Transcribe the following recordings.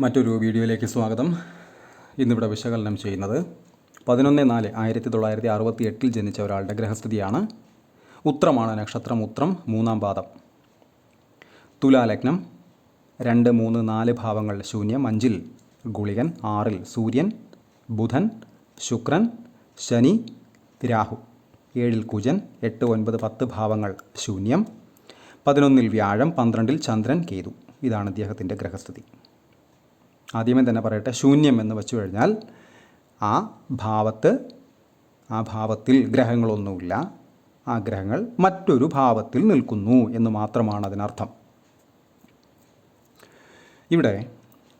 മറ്റൊരു വീഡിയോയിലേക്ക് സ്വാഗതം. ഇന്നിവിടെ വിശകലനം ചെയ്യുന്നത് പതിനൊന്ന് നാല് ആയിരത്തി തൊള്ളായിരത്തി അറുപത്തി എട്ടിൽ ജനിച്ച ഒരാളുടെ ഗ്രഹസ്ഥിതിയാണ്. ഉത്രമാണ് നക്ഷത്രം ഉത്രം മൂന്നാം പാദം. തുലാലഗ്നം രണ്ട് മൂന്ന് നാല് ഭാവങ്ങൾ ശൂന്യം അഞ്ചിൽ ഗുളികൻ ആറിൽ സൂര്യൻ ബുധൻ ശുക്രൻ ശനി രാഹു. ഏഴിൽ കുജൻ എട്ട് ഒൻപത് പത്ത് ഭാവങ്ങൾ ശൂന്യം. പതിനൊന്നിൽ വ്യാഴം പന്ത്രണ്ടിൽ ചന്ദ്രൻ കേതു. ഇതാണ് അദ്ദേഹത്തിന്റെ ഗ്രഹസ്ഥിതി. ആദ്യമേ തന്നെ പറയട്ടെ ശൂന്യം എന്ന് വെച്ചു കഴിഞ്ഞാൽ ആ ഭാവത്ത് ആ ഭാവത്തിൽ ഗ്രഹങ്ങളൊന്നുമില്ല. ആ ഗ്രഹങ്ങൾ മറ്റൊരു ഭാവത്തിൽ നിൽക്കുന്നു എന്ന് മാത്രമാണ് അതിനർത്ഥം. ഇവിടെ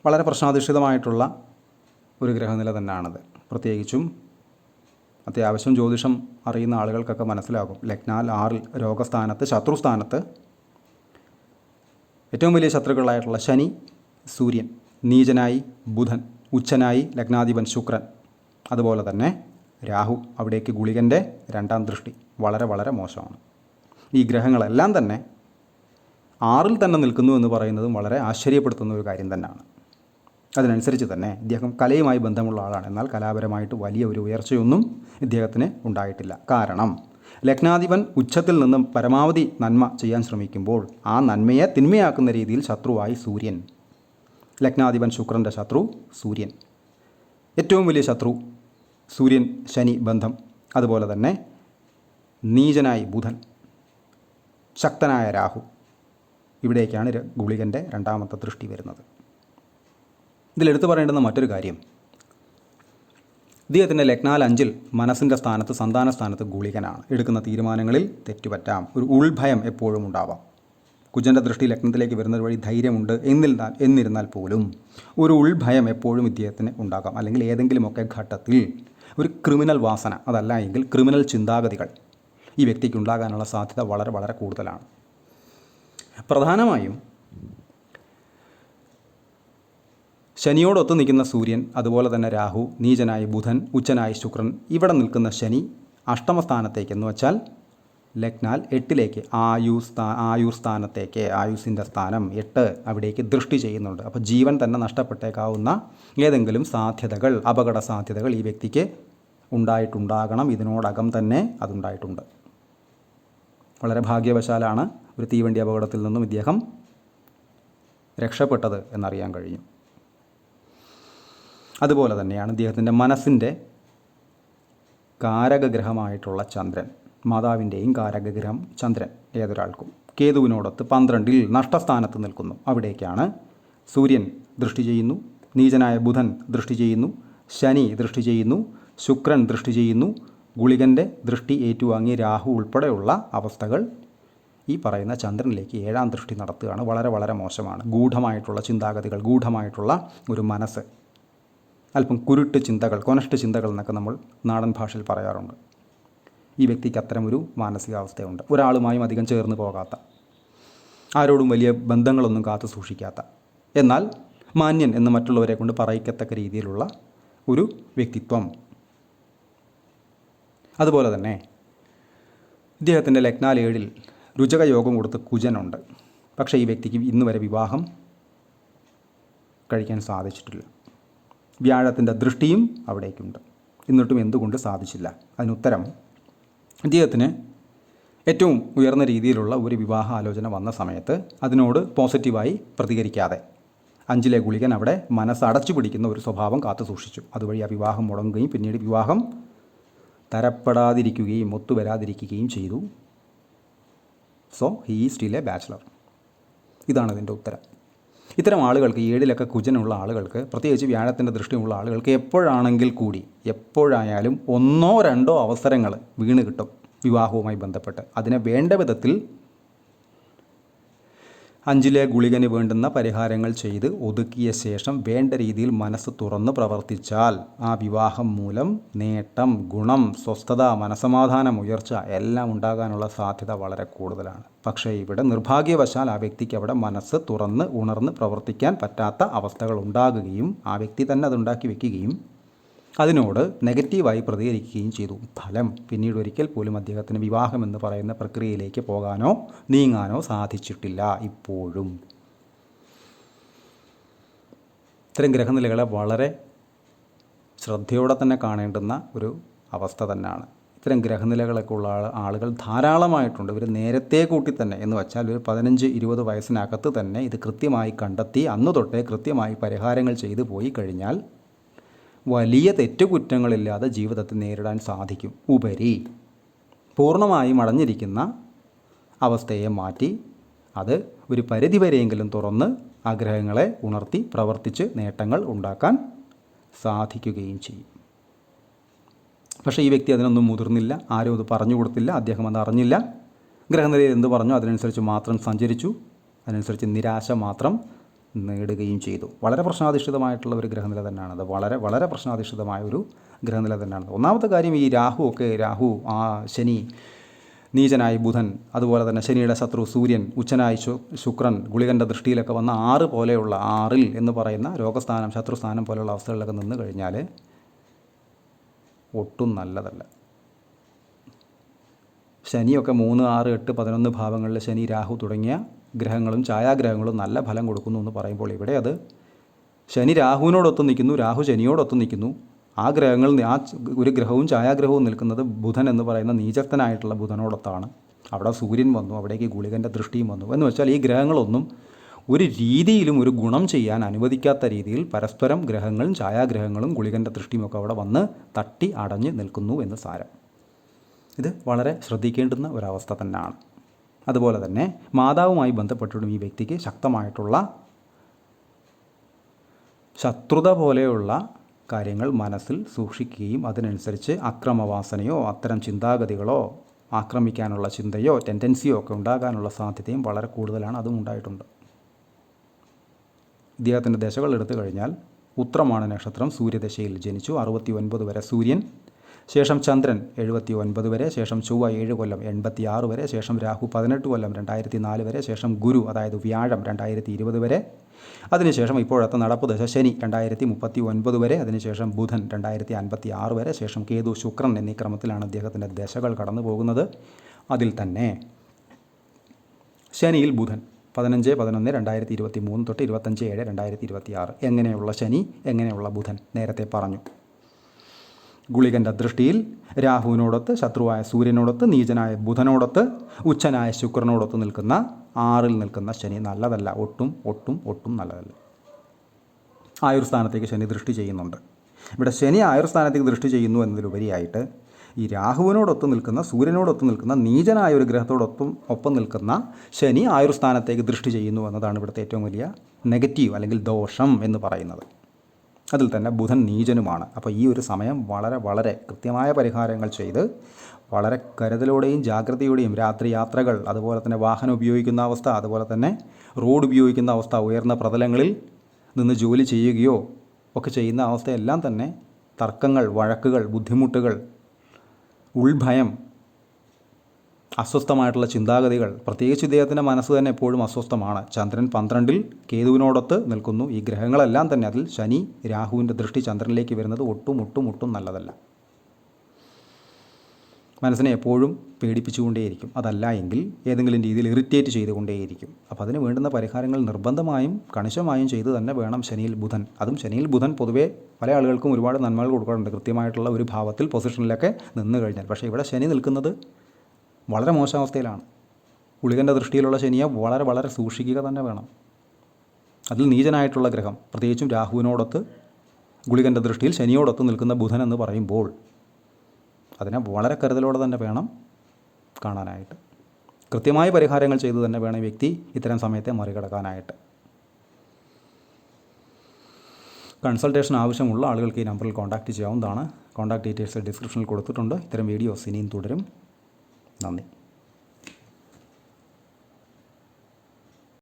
വളരെ പ്രശ്നാധിഷ്ഠിതമായിട്ടുള്ള ഒരു ഗ്രഹനില തന്നെയാണത്. പ്രത്യേകിച്ചും അത്യാവശ്യം ജ്യോതിഷം അറിയുന്ന ആളുകൾക്കൊക്കെ മനസ്സിലാകും. ലഗ്നാൽ ആറിൽ രോഗസ്ഥാനത്ത് ശത്രുസ്ഥാനത്ത് ഏറ്റവും വലിയ ശത്രുക്കളായിട്ടുള്ള ശനി സൂര്യൻ നീചനായി ബുധൻ ഉച്ചനായി ലഗ്നാധിപൻ ശുക്രൻ. അതുപോലെ തന്നെ രാഹു അവിടേക്ക് ഗുളികന്റെ രണ്ടാം ദൃഷ്ടി. വളരെ വളരെ മോശമാണ്. ഈ ഗ്രഹങ്ങളെല്ലാം തന്നെ ആറിൽ തന്നെ നിൽക്കുന്നു എന്ന് പറയുന്നതും വളരെ ആശ്ചര്യപ്പെടുത്തുന്ന ഒരു കാര്യം തന്നെയാണ്. അതിനനുസരിച്ച് തന്നെ ഇദ്ദേഹം കലയുമായി ബന്ധമുള്ള ആളാണ്. എന്നാൽ കലാപരമായിട്ട് വലിയ ഒരു ഉയർച്ചയൊന്നും ഇദ്ദേഹത്തിന് ഉണ്ടായിട്ടില്ല. കാരണം ലഗ്നാധിപൻ ഉച്ചത്തിൽ നിന്നും പരമാവധി നന്മ ചെയ്യാൻ ശ്രമിക്കുമ്പോൾ ആ നന്മയെ തിന്മയാക്കുന്ന രീതിയിൽ ശത്രുവായി സൂര്യൻ ലഗ്നാധിപൻ ശുക്രന്റെ ശത്രു സൂര്യൻ. ഏറ്റവും വലിയ ശത്രു സൂര്യൻ ശനി ബന്ധം. അതുപോലെ തന്നെ നീചനായി ബുധൻ ശക്തനായ രാഹു. ഇവിടേക്കാണ് ഗുളികന്റെ രണ്ടാമത്തെ ദൃഷ്ടി വരുന്നത്. ഇതിലെടുത്തു പറയേണ്ടുന്ന മറ്റൊരു കാര്യം. ഇദ്ദേഹത്തിന്റെ ലഗ്നാൽ അഞ്ചിൽ മനസ്സിന്റെ സ്ഥാനത്ത് സന്താന സ്ഥാനത്ത് ഗുളികനാണ്. എടുക്കുന്ന തീരുമാനങ്ങളിൽ തെറ്റുപറ്റാം. ഒരു ഉൾഭയം എപ്പോഴും ഉണ്ടാവാം. കുജന്റെ ദൃഷ്ടി ലഗ്നത്തിലേക്ക് വരുന്നത് വഴി ധൈര്യമുണ്ട് എന്നിരുന്നാൽ എന്നിരുന്നാൽ പോലും ഒരു ഉൾഭയം എപ്പോഴും ഇദ്ദേഹത്തിന് ഉണ്ടാകാം. അല്ലെങ്കിൽ ഏതെങ്കിലുമൊക്കെ ഘട്ടത്തിൽ ഒരു ക്രിമിനൽ വാസന അതല്ല എങ്കിൽ ക്രിമിനൽ ചിന്താഗതികൾ ഈ വ്യക്തിക്ക് ഉണ്ടാകാനുള്ള സാധ്യത വളരെ വളരെ കൂടുതലാണ്. പ്രധാനമായും ശനിയോടൊത്ത് നിൽക്കുന്ന സൂര്യൻ അതുപോലെ തന്നെ രാഹു നീചനായി ബുധൻ ഉച്ചനായി ശുക്രൻ ഇവിടെ നിൽക്കുന്ന ശനി അഷ്ടമസ്ഥാനത്തേക്കെന്ന് വെച്ചാൽ ലഗ്നാൽ എട്ടിലേക്ക് ആയുർ സ്ഥാ ആയുർ സ്ഥാനത്തേക്ക് ആയുസിന്റെ സ്ഥാനം എട്ട് അവിടേക്ക് ദൃഷ്ടി ചെയ്യുന്നുണ്ട്. അപ്പോൾ ജീവൻ തന്നെ നഷ്ടപ്പെട്ടേക്കാവുന്ന ഏതെങ്കിലും സാധ്യതകൾ അപകട സാധ്യതകൾ ഈ വ്യക്തിക്ക് ഉണ്ടായിട്ടുണ്ടാകണം. ഇതിനോടകം തന്നെ അതുണ്ടായിട്ടുണ്ട്. വളരെ ഭാഗ്യവശാലാണ് ഒരു തീവണ്ടി അപകടത്തിൽ നിന്നും ഇദ്ദേഹം രക്ഷപ്പെട്ടത് എന്നറിയാൻ കഴിഞ്ഞു അതുപോലെ തന്നെയാണ് ഇദ്ദേഹത്തിന്റെ മനസ്സിന്റെ കാരകഗ്രഹമായിട്ടുള്ള ചന്ദ്രൻ. മാതാവിന്റെയും കാരകഗ്രഹം ചന്ദ്രൻ ഏതൊരാൾക്കും. കേതുവിനോടൊത്ത് പന്ത്രണ്ടിൽ നഷ്ടസ്ഥാനത്ത് നിൽക്കുന്നു. അവിടേക്കാണ് സൂര്യൻ ദൃഷ്ടി ചെയ്യുന്നു. നീചനായ ബുധൻ ദൃഷ്ടി ചെയ്യുന്നു. ശനി ദൃഷ്ടി ചെയ്യുന്നു. ശുക്രൻ ദൃഷ്ടി ചെയ്യുന്നു. ഗുളികന്റെ ദൃഷ്ടി ഏറ്റുവാങ്ങി രാഹു ഉൾപ്പെടെയുള്ള അവസ്ഥകൾ ഈ പറയുന്ന ചന്ദ്രനിലേക്ക് ഏഴാം ദൃഷ്ടി നടത്തുകയാണ്. വളരെ വളരെ മോശമാണ്. ഗൂഢമായിട്ടുള്ള ചിന്താഗതികൾ ഗൂഢമായിട്ടുള്ള ഒരു മനസ്സ്. അല്പം കുരുട്ട് ചിന്തകൾ കൊനഷ്ട ചിന്തകൾ എന്നൊക്കെ നമ്മൾ നാടൻ ഭാഷയിൽ പറയാറുണ്ട്. ഈ വ്യക്തിക്ക് അത്തരമൊരു മാനസികാവസ്ഥയുണ്ട്. ഒരാളുമായും അധികം ചേർന്ന് പോകാത്ത ആരോടും വലിയ ബന്ധങ്ങളൊന്നും കാത്തു സൂക്ഷിക്കാത്ത എന്നാൽ മാന്യൻ എന്ന് മറ്റുള്ളവരെ കൊണ്ട് പറയിക്കത്തക്ക രീതിയിലുള്ള ഒരു വ്യക്തിത്വം. അതുപോലെ തന്നെ ഇദ്ദേഹത്തിന്റെ ലഗ്നാൽ ഏഴിൽ രുചക യോഗം കൊടുത്ത് കുജനുണ്ട്. പക്ഷേ ഈ വ്യക്തിക്ക് ഇന്ന് വരെ വിവാഹം കഴിക്കാൻ സാധിച്ചിട്ടില്ല. വ്യാഴത്തിന്റെ ദൃഷ്ടിയും അവിടേക്കുണ്ട്. എന്നിട്ടും എന്തുകൊണ്ട് സാധിച്ചില്ല? അതിനുത്തരം ഇദ്ദേഹത്തിന് ഏറ്റവും ഉയർന്ന രീതിയിലുള്ള ഒരു വിവാഹ ആലോചന വന്ന സമയത്ത് അതിനോട് പോസിറ്റീവായി പ്രതികരിക്കാതെ അഞ്ചിലെ ഗുളികൻ അവിടെ മനസ്സടച്ചു പിടിക്കുന്ന ഒരു സ്വഭാവം കാത്തു സൂക്ഷിച്ചു. അതുവഴി ആ വിവാഹം മുടങ്ങുകയും പിന്നീട് വിവാഹം തരപ്പെടാതിരിക്കുകയും ഒത്തുവരാതിരിക്കുകയും ചെയ്തു. So he still a bachelor ഇതാണ് ഇതിന്റെ ഉത്തരം. ഇത്തരം ആളുകൾക്ക് ഏഴിലൊക്കെ കുജനുള്ള ആളുകൾക്ക് പ്രത്യേകിച്ച് വ്യാഴത്തിന്റെ ദൃഷ്ടിയുള്ള ആളുകൾക്ക് എപ്പോഴാണെങ്കിൽ കൂടി എപ്പോഴായാലും ഒന്നോ രണ്ടോ അവസരങ്ങൾ വീണ് കിട്ടും വിവാഹവുമായി ബന്ധപ്പെട്ട്. അതിനെ വേണ്ട വിധത്തിൽ അഞ്ചിലെ ഗുളികന് വേണ്ടുന്ന പരിഹാരങ്ങൾ ചെയ്ത് ഒതുക്കിയ ശേഷം വേണ്ട രീതിയിൽ മനസ്സ് തുറന്ന് പ്രവർത്തിച്ചാൽ ആ വിവാഹം മൂലം നേട്ടം ഗുണം സ്വസ്ഥത മനസമാധാനം ഉയർച്ച എല്ലാം ഉണ്ടാകാനുള്ള സാധ്യത വളരെ കൂടുതലാണ്. പക്ഷേ ഇവിടെ നിർഭാഗ്യവശാൽ ആ വ്യക്തിക്ക് അവിടെ മനസ്സ് തുറന്ന് ഉണർന്ന് പ്രവർത്തിക്കാൻ പറ്റാത്ത അവസ്ഥകൾ ഉണ്ടാകുകയും ആ വ്യക്തി തന്നെ അത് ഉണ്ടാക്കി വെക്കുകയും അതിനോട് നെഗറ്റീവായി പ്രതികരിക്കുകയും ചെയ്തു. ഫലം പിന്നീട് ഒരിക്കൽ പോലും അദ്ദേഹത്തിന് വിവാഹം എന്ന് പറയുന്ന പ്രക്രിയയിലേക്ക് പോകാനോ നീങ്ങാനോ സാധിച്ചിട്ടില്ല ഇപ്പോഴും. ഇത്തരം ഗ്രഹനിലകളെ വളരെ ശ്രദ്ധയോടെ തന്നെ കാണേണ്ടുന്ന ഒരു അവസ്ഥ തന്നെയാണ്. ഇത്തരം ഗ്രഹനിലകളൊക്കെ ഉള്ള ആളുകൾ ധാരാളമായിട്ടുണ്ട്. ഇവർ നേരത്തെ കൂട്ടി തന്നെ എന്ന് വെച്ചാൽ ഒരു പതിനഞ്ച് ഇരുപത് വയസ്സിനകത്ത് തന്നെ ഇത് കൃത്യമായി കണ്ടെത്തി അന്ന് തൊട്ടേ കൃത്യമായി പരിഹാരങ്ങൾ ചെയ്തു പോയി കഴിഞ്ഞാൽ വലിയ തെറ്റുകുറ്റങ്ങളില്ലാതെ ജീവിതത്തെ നേരിടാൻ സാധിക്കും. ഉപരി പൂർണമായും അടഞ്ഞിരിക്കുന്ന അവസ്ഥയെ മാറ്റി അത് ഒരു പരിധിവരെയെങ്കിലും തുറന്ന് ആഗ്രഹങ്ങളെ ഉണർത്തി പ്രവർത്തിച്ച് നേട്ടങ്ങൾ ഉണ്ടാക്കാൻ സാധിക്കുകയും ചെയ്യും. പക്ഷേ ഈ വ്യക്തി അതിനൊന്നും മുതിർന്നില്ല ആരും അത് പറഞ്ഞു കൊടുത്തില്ല അദ്ദേഹം അത് അറിഞ്ഞില്ല. ഗ്രഹനിലയിൽ എന്ത് പറഞ്ഞു അതിനനുസരിച്ച് മാത്രം സഞ്ചരിച്ചു. അതിനനുസരിച്ച് നിരാശ മാത്രം നേടുകയും ചെയ്തു. വളരെ പ്രശ്നാധിഷ്ഠിതമായിട്ടുള്ള ഒരു ഗ്രഹനില തന്നെയാണ് അത്. വളരെ വളരെ പ്രശ്നാധിഷ്ഠിതമായ ഒരു ഗ്രഹനില തന്നെയാണ് ഒന്നാമത്തെ കാര്യം ഈ രാഹു ഒക്കെ രാഹു ആ ശനി നീചനായി ബുധൻ അതുപോലെ തന്നെ ശനിയുടെ ശത്രു സൂര്യൻ ഉച്ചനായി ശുക്രൻ ഗുളികന്റെ ദൃഷ്ടിയിലൊക്കെ വന്ന ആറ് പോലെയുള്ള ആറിൽ എന്ന് പറയുന്ന രോഗസ്ഥാനം ശത്രുസ്ഥാനം പോലെയുള്ള അവസ്ഥകളിലൊക്കെ നിന്ന് കഴിഞ്ഞാൽ ഒട്ടും നല്ലതല്ല. ശനിയൊക്കെ മൂന്ന് ആറ് എട്ട് പതിനൊന്ന് ഭാവങ്ങളിൽ ശനി രാഹു തുടങ്ങിയ ഗ്രഹങ്ങളും ഛായാഗ്രഹങ്ങളും നല്ല ഫലം കൊടുക്കുന്നു എന്ന് പറയുമ്പോൾ ഇവിടെ അത് ശനി രാഹുവിനോടൊത്ത് നിൽക്കുന്നു രാഹു ശനിയോടൊത്ത് നിൽക്കുന്നു. ആ ഗ്രഹങ്ങൾ ആ ഒരു ഗ്രഹവും ഛായാഗ്രഹവും നിൽക്കുന്നത് ബുധൻ എന്ന് പറയുന്ന നീചക്തനായിട്ടുള്ള ബുധനോടൊത്താണ്. അവിടെ സൂര്യൻ വന്നു അവിടേക്ക് ഗുളികന്റെ ദൃഷ്ടിയും വന്നു. എന്ന് വെച്ചാൽ ഈ ഗ്രഹങ്ങളൊന്നും ഒരു രീതിയിലും ഒരു ഗുണം ചെയ്യാൻ അനുവദിക്കാത്ത രീതിയിൽ പരസ്പരം ഗ്രഹങ്ങളും ഛായാഗ്രഹങ്ങളും ഗുളികന്റെ ദൃഷ്ടിയുമൊക്കെ അവിടെ വന്ന് തട്ടി അടഞ്ഞ് നിൽക്കുന്നു എന്ന് സാരം. ഇത് വളരെ ശ്രദ്ധിക്കേണ്ടുന്ന ഒരവസ്ഥ തന്നെയാണ്. അതുപോലെ തന്നെ മാതാവുമായി ബന്ധപ്പെട്ടിട്ടും ഈ വ്യക്തിക്ക് ശക്തമായിട്ടുള്ള ശത്രുത പോലെയുള്ള കാര്യങ്ങൾ മനസ്സിൽ സൂക്ഷിക്കുകയും അതിനനുസരിച്ച് അക്രമവാസനയോ അത്തരം ചിന്താഗതികളോ ആക്രമിക്കാനുള്ള ചിന്തയോ ടെൻഡൻസിയോ ഒക്കെ ഉണ്ടാകാനുള്ള സാധ്യതയും വളരെ കൂടുതലാണ് അതും ഉണ്ടായിട്ടുണ്ട്. ഇദ്ദേഹത്തിന്റെ ദശകൾ എടുത്തു കഴിഞ്ഞാൽ ഉത്രമാണ് നക്ഷത്രം സൂര്യദശയിൽ ജനിച്ചു. അറുപത്തി ഒൻപത് വരെ സൂര്യൻ ശേഷം ചന്ദ്രൻ എഴുപത്തി ഒൻപത് വരെ ശേഷം ചൊവ്വ ഏഴ് കൊല്ലം എൺപത്തി ആറ് വരെ ശേഷം രാഹു പതിനെട്ട് കൊല്ലം രണ്ടായിരത്തി നാല് വരെ ശേഷം ഗുരു അതായത് വ്യാഴം രണ്ടായിരത്തി ഇരുപത് വരെ. അതിനുശേഷം ഇപ്പോഴത്തെ നടപ്പ് ദശ ശനി രണ്ടായിരത്തി മുപ്പത്തി ഒൻപത് വരെ അതിനുശേഷം ബുധൻ രണ്ടായിരത്തി അൻപത്തി ആറ് വരെ ശേഷം കേതു ശുക്രൻ എന്നീ ക്രമത്തിലാണ് അദ്ദേഹത്തിന്റെ ദശകൾ കടന്നു പോകുന്നത്. അതിൽ തന്നെ ശനിയിൽ ബുധൻ പതിനഞ്ച് പതിനൊന്ന് രണ്ടായിരത്തി ഇരുപത്തി മൂന്ന് തൊട്ട് ഇരുപത്തഞ്ച് ഏഴ് രണ്ടായിരത്തി ഇരുപത്തി ആറ് എങ്ങനെയുള്ള ശനി എങ്ങനെയുള്ള ബുധൻ? നേരത്തെ പറഞ്ഞു. ഗുളികന്റെ ദൃഷ്ടിയിൽ രാഹുവിനോടൊത്ത് ശത്രുവായ സൂര്യനോടൊത്ത് നീചനായ ബുധനോടൊത്ത് ഉച്ചനായ ശുക്രനോടൊത്ത് നിൽക്കുന്ന ആറിൽ നിൽക്കുന്ന ശനി നല്ലതല്ല. ഒട്ടും ഒട്ടും ഒട്ടും നല്ലതല്ല. ആയുർസ്ഥാനത്തേക്ക് ശനി ദൃഷ്ടി ചെയ്യുന്നുണ്ട്. ഇവിടെ ശനി ആയുർസ്ഥാനത്തേക്ക് ദൃഷ്ടി ചെയ്യുന്നു എന്നതിലുപരിയായിട്ട് ഈ രാഹുവിനോടൊത്ത് നിൽക്കുന്ന സൂര്യനോടൊത്ത് നിൽക്കുന്ന നീചനായ ഒരു ഗ്രഹത്തോടൊപ്പം ഒപ്പം നിൽക്കുന്ന ശനി ആയുർസ്ഥാനത്തേക്ക് ദൃഷ്ടി ചെയ്യുന്നു എന്നതാണ് ഇവിടുത്തെ ഏറ്റവും വലിയ നെഗറ്റീവ് അല്ലെങ്കിൽ ദോഷം എന്ന് പറയുന്നത്. അതിൽ തന്നെ ബുധൻ നീചനുമാണ്. അപ്പോൾ ഈ ഒരു സമയം വളരെ വളരെ കൃത്യമായ പരിഹാരങ്ങൾ ചെയ്ത് വളരെ കരുതലോടെയും ജാഗ്രതയോടെയും രാത്രി യാത്രകൾ അതുപോലെ തന്നെ വാഹനം ഉപയോഗിക്കുന്ന അവസ്ഥ അതുപോലെ തന്നെ റോഡ് ഉപയോഗിക്കുന്ന അവസ്ഥ ഉയർന്ന പ്രതലങ്ങളിൽ നിന്ന് ജോലി ചെയ്യുകയോ ഒക്കെ ചെയ്യുന്ന അവസ്ഥയെല്ലാം തന്നെ തർക്കങ്ങൾ വഴക്കുകൾ ബുദ്ധിമുട്ടുകൾ ഉൾഭയം അസ്വസ്ഥമായിട്ടുള്ള ചിന്താഗതികൾ. പ്രത്യേകിച്ച് ഇദ്ദേഹത്തിന്റെ മനസ്സ് തന്നെ എപ്പോഴും അസ്വസ്ഥമാണ്. ചന്ദ്രൻ പന്ത്രണ്ടിൽ കേതുവിനോടൊത്ത് നിൽക്കുന്നു. ഈ ഗ്രഹങ്ങളെല്ലാം തന്നെ അതിൽ ശനി രാഹുവിന്റെ ദൃഷ്ടി ചന്ദ്രനിലേക്ക് വരുന്നത് ഒട്ടും ഒട്ടും ഒട്ടും നല്ലതല്ല. മനസ്സിനെ എപ്പോഴും പേടിപ്പിച്ചുകൊണ്ടേയിരിക്കും. അതല്ല എങ്കിൽ ഏതെങ്കിലും രീതിയിൽ ഇറിറ്റേറ്റ് ചെയ്തുകൊണ്ടേയിരിക്കും. അപ്പോൾ അതിന് വേണ്ടുന്ന പരിഹാരങ്ങൾ നിർബന്ധമായും കണിശമായും ചെയ്തു തന്നെ വേണം ശനിയിൽ ബുധൻ. അതും ശനിയിൽ ബുധൻ പൊതുവേ പല ആളുകൾക്കും ഒരുപാട് നന്മകൾ കൊടുക്കാറുണ്ട്. കൃത്യമായിട്ടുള്ള ഒരു ഭാവത്തിൽ പൊസിഷനിലൊക്കെ നിന്ന് കഴിഞ്ഞാൽ. പക്ഷേ ഇവിടെ ശനി നിൽക്കുന്നത് വളരെ മോശാവസ്ഥയിലാണ്. ഗുളികന്റെ ദൃഷ്ടിയിലുള്ള ശനിയെ വളരെ വളരെ സൂക്ഷിക്കുക തന്നെ വേണം. അതിൽ നീചനായിട്ടുള്ള ഗ്രഹം പ്രത്യേകിച്ചും രാഹുവിനോടൊത്ത് ഗുളികന്റെ ദൃഷ്ടിയിൽ ശനിയോടൊത്ത് നിൽക്കുന്ന ബുധൻ എന്ന് പറയുമ്പോൾ അതിനെ വളരെ കരുതലോടെ തന്നെ വേണം കാണാനായിട്ട്. കൃത്യമായ പരിഹാരങ്ങൾ ചെയ്തു തന്നെ വേണം വ്യക്തി ഇത്തരം സമയത്തെ മറികടക്കാനായിട്ട്. കൺസൾട്ടേഷൻ ആവശ്യമുള്ള ആളുകൾക്ക് ഈ നമ്പറിൽ കോൺടാക്റ്റ് ചെയ്യാവുന്നതാണ്. കോൺടാക്ട് ഡീറ്റെയിൽസ് ഡിസ്ക്രിപ്ഷനിൽ കൊടുത്തിട്ടുണ്ട്. ഇത്തരം വീഡിയോസ് ഇനിയും തുടരും. Amém.